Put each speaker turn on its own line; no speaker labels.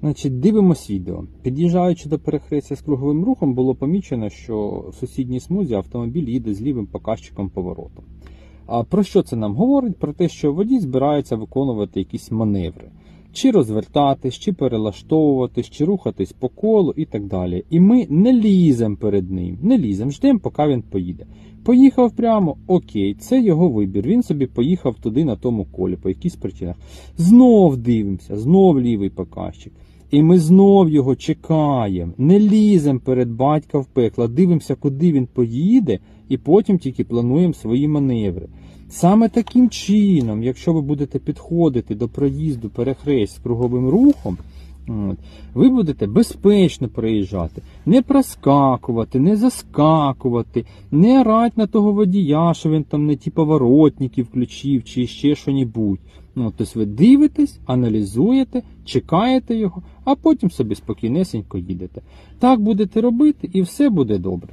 Значить, дивимось відео. Під'їжджаючи до перехрестя з круговим рухом, було помічено, що в сусідній смузі автомобіль їде з лівим показчиком повороту. А про що це нам говорить? Про те, що водій збирається виконувати якісь маневри. Чи розвертатись, чи перелаштовуватись, чи рухатись по колу і так далі. І ми не ліземо перед ним, не ліземо, ждемо, поки він поїде. Поїхав прямо, окей, це його вибір. Він собі поїхав туди на тому колі, по якійсь причинах. Знов дивимося, знов лівий показчик. І ми знов його чекаємо, не ліземо перед батька в пекло, дивимося, куди він поїде, і потім тільки плануємо свої маневри. Саме таким чином, якщо ви будете підходити до проїзду перехрест з круговим рухом, ви будете безпечно проїжджати, не проскакувати, не заскакувати, не орати на того водія, що він там не ті поворотники включив чи ще що-небудь. Ну, тобто ви дивитесь, аналізуєте, чекаєте його, а потім собі спокійнесенько їдете. Так будете робити і все буде добре.